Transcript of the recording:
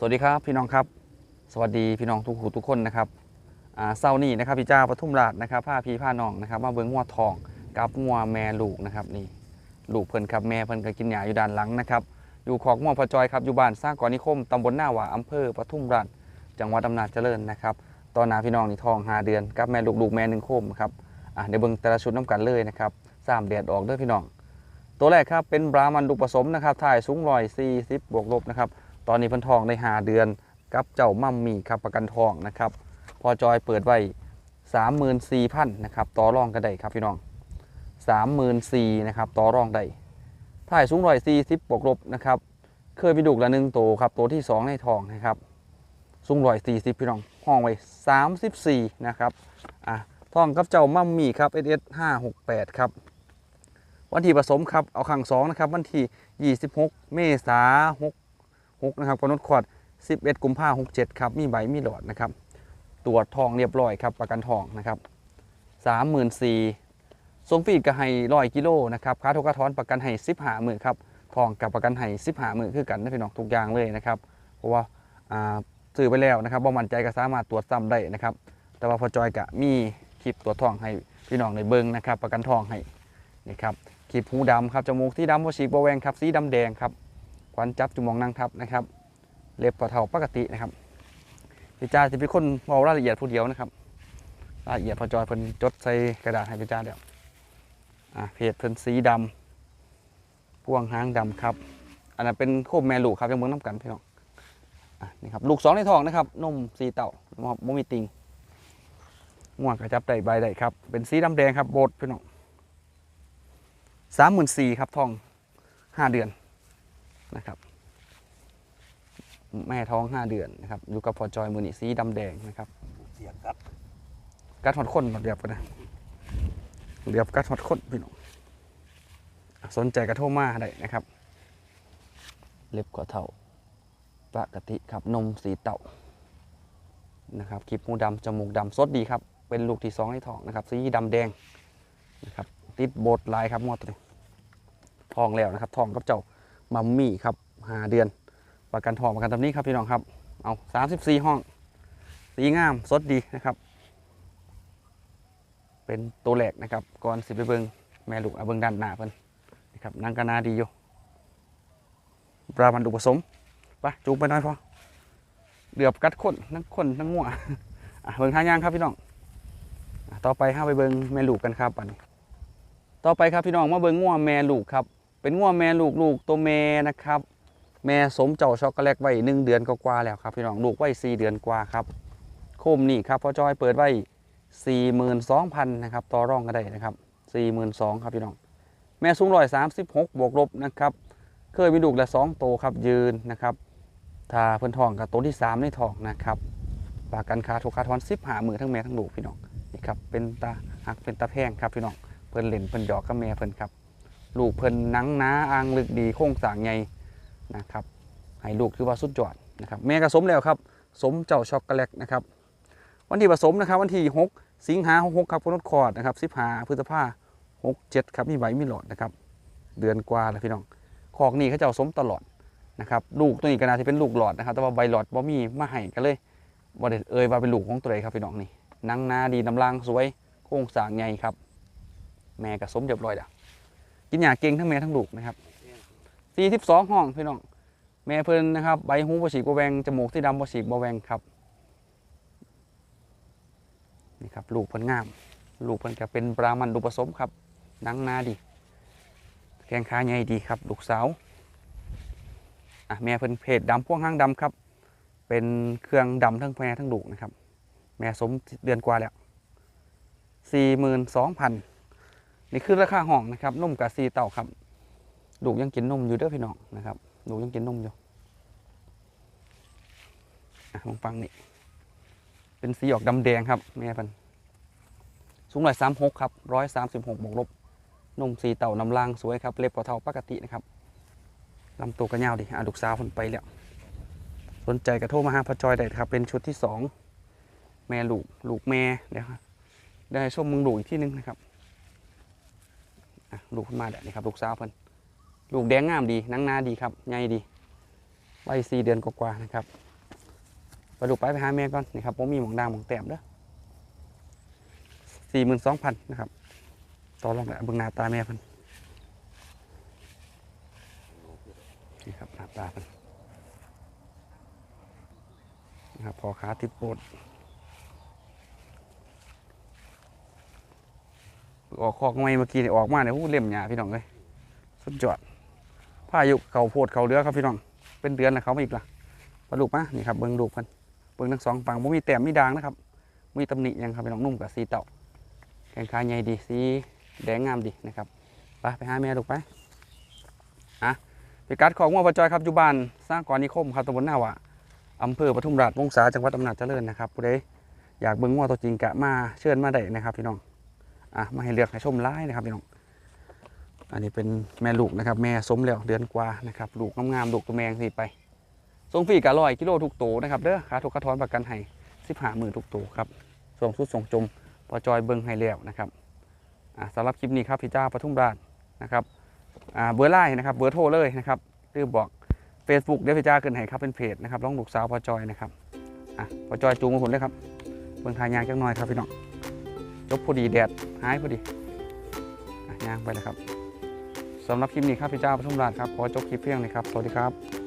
สวัสดีครับพี่น้องครับ สวัสดีพี่น้องทุกหูทุกคนนะครับอ่าเศร้านี่นะครับพี่เจ้าปทุมราชนะครับผ้าพี่ผ้าน้องนะครับมาเบิ้งงัวทองกับงัวแม่ลูกนะครับนี่ลูกเพิ่นครับแม่เพิ่นก็กินหญ้าอยู่ด้านหลังนะครับอยู่ขอกงัวพอจอยครับอยู่บ้านสร้างก่อนนิคมตำบลหน้าหว่าอำเภอปทุมราชจังหวัดอำนาจเจริญนะครับตอนนาพี่น้องนี่ทอง5เดือนกับแม่ลูกลูกแม่หนึ่งโคมครับอะเดี๋ยวเบิ่งแต่ละชุดน้ำกันเลยนะครับสามเดือนออกเด้อพี่น้องตัวแรกครับเป็นบรามันลูกผสมนะครับถ่ายสูงร้อยสี่สิบบวกลบนะครับ ตอนนี้เพิ่นทองได้หาเดือนกับเจ้ามั่มมี่ครับประกันทองนะครับ พอจอยเปิดไว้สามหมื่นสี่พันนะครับต่อรองกันได้ครับพี่น้องสามหมื่นสี่นะครับต่อรองได้ถ่ายสูงร้อยสี่สิบบวกลบนะครับเคยมีดุกละหนึ่งโตวครับตัวที่สองในทองนะครับสูงร้อยสี่สิบพี่น้องห้องไว้สามสิบสี่นะครับอะทองกับเจ้ามั่มมี่ครับเอสเอสห้าหกแปดครับวันที่ผสมครับเอาขังสองนะครับวันที่26เมษา6 6นะครับกำหนดขวด11 กุมภาพันธ์67 ครับ มีใบมีหลอดนะครับ ตรวจทองเรียบร้อยครับ ประกันทองนะครับ34,000ทรงฟีดก็ให้ร้อยกิโลนะครับค่าทุกกระท้อนประกันให้15หมื่นครับทองกับประกันให้15หมื่นคือกันนะพี่น้องทุกอย่างเลยนะครับเพราะว่าอ่าซื้อไปแล้วนะครับบ่มั่นใจก็สามารถตรวจซ้ำได้นะครับ แต่ว่าพอจอยกะมีคลิปตรวจทองให้พี่น้องในเบิ้งนะครับ ประกันทองให้นี่ครับขีบหูดำครับจมูกที่ดำหัวฉีกบวแวงครับสีดำแดงครับ ควันจับจุมูกนางทับนะครับ เล็บปะเทาปกตินะครับพี่จ้าจะเป็นคนเมารายละเอียดผู้เดียวนะครับรายละเอียดพอจอยเพิ่นจดใส่กระดาษให้พี่จ้าเดี๋ยวอะเพจเพิ่นสีดำพ่วงหางดำครับ อันนั้นเป็นโคบแม่ลูกครับยังเบิ่งน้ำกันพี่น้องอะนี่ครับลูกสองในท้องนะครับนมสีเต่าบ่มีติงง่วงกระจับได้ใบได้ครับ เป็นสีดำแดงครับโบดพี่น้องสามหมื่นสี่ครับทองห้าเดือน นะครับ แม่ท้องห้าเดือนนะครับอยู่กับพอจอยมือนี่สีดำแดงนะครับเสียงครับกัดหอดข้นเรียบกันนะเรียบกัดหอดข้นพี่น้องอะสนใจกระโทรมาได้นะครับ เล็บกว่าเท่าปกติครับนมสีเต่านะครับคลิปหูดำจมูกดำสดดีครับ เป็นลูกที่สองในท้องนะครับสีดำแดงนะครับติดโบดลายครับงวดตัวนี้ทองแล้วนะครับทองกับเจ้า มัมมี่ครับหาเดือน ประกันทองประกันตำนี้ครับพี่น้องครับ เอา34ห้อง สีงามสดดีนะครับ เป็นตัวแหลกนะครับ ก่อนสิไปเบิงแม่ลูกเอาเบิงด้านหน้าเพิ่นนะครับนางกะนาดีอยู่ปลามันดุผสมไปจูงไปหน่อยพอเดือบกัดข้นทั้งข้นทั้งงัวอะเบิงทางย่างครับพี่น้องต่อไปห้าไปเบิงแม่ลูกกันครับอันต่อไปครับพี่น้องมาเบิงง่วแม่ลูกครับ เป็นง่วแม่ลูกลูกตัวแม่นะครับ แม่สมเจ้าช็อกโกแลตไว้หนึ่งเดือนกว่าแล้วครับพี่น้องลูกไว้สี่เดือนกว่าครับโคมนี่ครับพ่อจอยเปิดไว้สี่หมื่นสองพันนะครับต่อรองก็ได้นะครับสี่หมื่นสองครับพี่น้อง แม่สูงร้อยสามสิบหกบวกลบนะครับเคยมีลูกละสองโตวครับยืนนะครับถ้าเพิ่นทองกับตัวที่สามในทองนะครับปากกันคาทุกคาทอนสิบหามือทั้งแม่ทั้งลูกพี่น้องนี่ครับเป็นตาหักเป็นตาแพงครับพี่น้องเพิ่นเล่นเพิ่นหยอกกับแม่เพิ่นครับ ลูกเพิ่นนังนาอ่างลึกดีโค้งสางใหญ่นะครับให้ลูกถือว่าสุดยอดนะครับแม่ก็สมแล้วครับ สมเจ้าช็อกโกแลตนะครับ วันที่ผสมนะครับ วันที่ 6 สิงหา66ครับพนดคอร์ดนะครับ15พฤษภา67ครับมีใบมีหลอดนะครับ เดือนกว่าแล้วพี่น้องคอกนี่เขาเจ้าสมตลอดนะครับลูกตัวนี้ก็น่าจะเป็นลูกหลอดนะครับ แต่ว่าใบหลอดบ่มีมาให้กันเลยบ่ได้เอ่ยว่าเป็นลูกของตัวใดครับพี่น้องนี่นังนาดีน้ำลางสวยโค้งสางใหญ่ครับ แม่กับสมเรียบร้อยแล้ว กินหยาเก่งทั้งแม่ทั้งลูกนะครับสี่สิบสองห้องพี่น้องแม่เพิ่นนะครับใบหูบฉีกบแวงจมูกที่ดำบฉีกบแวงครับนี่ครับลูกเพิ่นงาม ลูกเพิ่นก็เป็นปรามันดูผสมครับนังนาดี แกงขาใหญ่ดีครับ ลูกสาวอะแม่เพิ่นเพศดำพ่วงห้างดำครับ เป็นเครื่องดำทั้งแม่ทั้งลูกนะครับ แม่สมเดือนกว่าแล้วสี่หมื่ นี่คือราคาห้องนะครับนมกับซีเต่าครับลูกยังกินนมอยู่เด้อพี่น้องนะครับลูกยังกินนมอยู่ลองฟังนี่เป็นสีออกดำแดงครับแม่พันสูงร้อยสามหกครับร้อยสามสิบหกบวกลบนมสีเต่านำลางสวยครับเล็บกว่าเท่าปกตินะครับลำตัวก็ยาวดีอะลูกสาวคนไปแล้วสนใจกระโทรมาหาพอจอยได้ครับ เป็นชุดที่สองแม่ลูกลูกแม่เดี๋ยวครับได้ชมมึงลูกอีกที่นึงนะครับ ลูกขึ้นมาเดี๋ยวนี้ครับลูกสาวเพิ่นลูกแดงงามดีนังหนาดีครับใหญ่ดีวัยสี่เดือนกว่าๆนะครับไปดูกไปไปหาแม่ก่อนนี่ครับผมมีหมองดางหมองแต้มเด้อสี่หมื่นสองพันนะครับต่อรองแหละเบิ่งหน้าตาแม่เพิ่นนี่ครับหน้าตาเพิ่นนะครับพอขาติดโปด ออกคอกไม่เมื่อกี้นี่ออกมาเนี่ยโอ้เล่มหยาพี่น้องเลยสุดยอดพายุเขาโพดเขาเรือครับพี่น้อง เป็นเดือนแล้วเขามาอีกละปลาลูกมานี่ครับเบิ้งลูกเพิ่นเบิ้งทั้งสองฝั่งบ่มีแต้มมีด่างนะครับมีตำหนิยังครับพี่น้องนุ่มกับสีเต่าแข้งขาใหญ่ดีสีแดงงามดีนะครับไปไปหาแม่ลูกไปอะไปกัดของว่าปจอยครับอยู่บ้านสร้างกรนิคมครับตำบลหน้าวะอำเภอปทุมราชวงศาจังหวัดอำนาจเจริญนะครับผู้ใดอยากเบิ้งว่าตัวจริงกะมาเชิญมาได้นะครับพี่น้อง อะมาให้เลือกให้ชมร้ายนะครับพี่น้องอันนี้เป็นแม่ลูกนะครับ แม่สมแล้วเดือนกว่านะครับลูกงามๆลูกตัวแมงสิไปส่งฟรีกะร้อยกิโลทุกตัวนะครับเด้อค่าทุกกระทอนประกันให้สิบห้าหมื่นทุกตัวครับส่งสุดส่งจมพอจอยเบิ้งให้แล้วนะครับอ่าสำหรับคลิปนี้ครับพี่จ้าปทุมราชนะครับอ่าเบอร์ไลน์นะครับเบอร์โทรเลยนะครับตือบอก Facebook เดี๋ยวพี่จ้าขึ้นให้ครับเป็นเพจนะครับร้องลูกสาวพอจอยนะครับอะพอจอยจูงมาผลเลยครับเบิ้งทายยางจังหน่อยครับพี่น้อง จบพอดีแดดหายพอดีอะยางไปเลยครับสำหรับคลิปนี้ครับพี่เจ้าปทุมราชครับขอจบคลิปเพียงเลยครับ สวัสดีครับ